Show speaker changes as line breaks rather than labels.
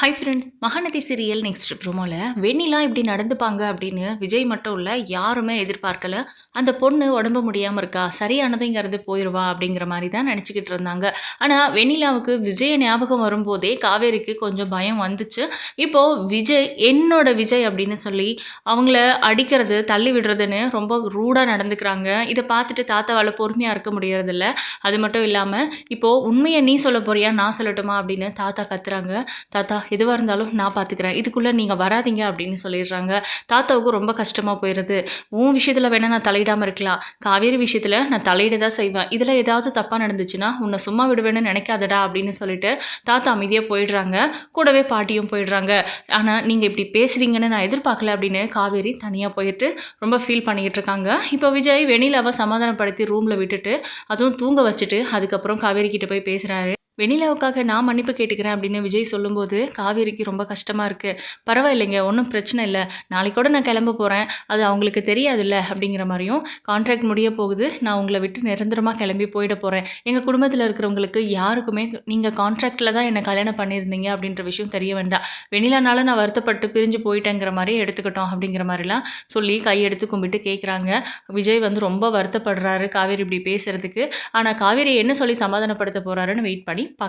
Hi friends Mahanadhi serial next ப்ரோமோவில் Vennila இப்படி நடந்துப்பாங்க அப்படின்னு விஜய் மட்டும் இல்லை யாருமே எதிர்பார்க்கல. அந்த பொண்ணு உடம்பு முடியாமல் இருக்கா? சரியானதுங்கிறது போயிடுவா அப்படிங்கிற மாதிரி தான் நினச்சிக்கிட்டு இருந்தாங்க. ஆனால் வெண்ணிலாவுக்கு விஜய் ஞாபகம் வரும்போதே காவேரிக்கு கொஞ்சம் பயம் வந்துச்சு. இப்போது விஜய் என்னோட விஜய் அப்படின்னு சொல்லி அவங்கள அடிக்கிறது தள்ளி விடுறதுன்னு ரொம்ப ரூடாக நடந்துக்கிறாங்க. இதை பார்த்துட்டு தாத்தாவால் பொறுமையாக இருக்க முடியறதில்ல. அது மட்டும் இல்லாமல் இப்போது உண்மையை நீ சொல்ல போறியா நான் சொல்லட்டுமா அப்படின்னு தாத்தா கத்துறாங்க. தாத்தா எதுவாக இருந்தாலும் நான் பார்த்துக்கிறேன் இதுக்குள்ளே நீங்கள் வராதீங்க அப்படின்னு சொல்லிடுறாங்க. தாத்தாவுக்கு ரொம்ப கஷ்டமாக போயிடுது உன் விஷயத்தில் வேணால் நான் தலையிடாமல் இருக்கலாம். காவேரி விஷயத்தில் நான் தலையிட தான் செய்வேன். இதில் ஏதாவது தப்பாக நடந்துச்சுன்னா உன்னை சும்மா விடுவேன்னு நினைக்காதடா அப்படின்னு சொல்லிட்டு தாத்தா அமைதியாக போயிடுறாங்க. கூடவே பாட்டியும் போயிடுறாங்க. ஆனால் நீங்கள் இப்படி பேசுகிறீங்கன்னு நான் எதிர்பார்க்கல அப்படின்னு காவேரி தனியாக போயிட்டு ரொம்ப ஃபீல் பண்ணிக்கிட்டு இருக்காங்க. இப்போ விஜய் வெண்ணிலாவை சமாதானப்படுத்தி ரூமில் விட்டுட்டு அதுவும் தூங்க வச்சுட்டு அதுக்கப்புறம் காவேரி கிட்ட போய் பேசுகிறாரு வெண்ணிலாவுக்காக நான் மன்னிப்பு கேட்டுக்கிறேன் அப்படின்னு விஜய் சொல்லும்போது காவேரிக்கு ரொம்ப கஷ்டமாக இருக்குது பரவாயில்லைங்க ஒன்றும் பிரச்சனை இல்லை. நாளைக்கூட நான் கிளம்ப போகிறேன் அது அவங்களுக்கு தெரியாதுல்ல அப்படிங்கிற மாதிரியும் கான்ட்ராக்ட் முடிய போகுது. நான் உங்களை விட்டு நிரந்தரமாக கிளம்பி போயிட போகிறேன் எங்கள் குடும்பத்தில் இருக்கிறவங்களுக்கு யாருக்குமே நீங்கள் கான்ட்ராக்டில் தான் என்னை கல்யாணம் பண்ணியிருந்தீங்க அப்படின்ற விஷயம் தெரிய வேண்டாம். வெண்ணிலானால நான் வருத்தப்பட்டு பிரிஞ்சு போயிட்டேங்கிற மாதிரி எடுத்துக்கிட்டோம் அப்படிங்கிற மாதிரிலாம் சொல்லி கையெடுத்து கும்பிட்டு கேட்குறாங்க விஜய் வந்து ரொம்ப வருத்தப்படுறாரு காவேரி இப்படி பேசுகிறதுக்கு ஆனால் காவேரி என்ன சொல்லி சமாதானப்படுத்த போகிறாருன்னு வெயிட் பண்ணி పక్కన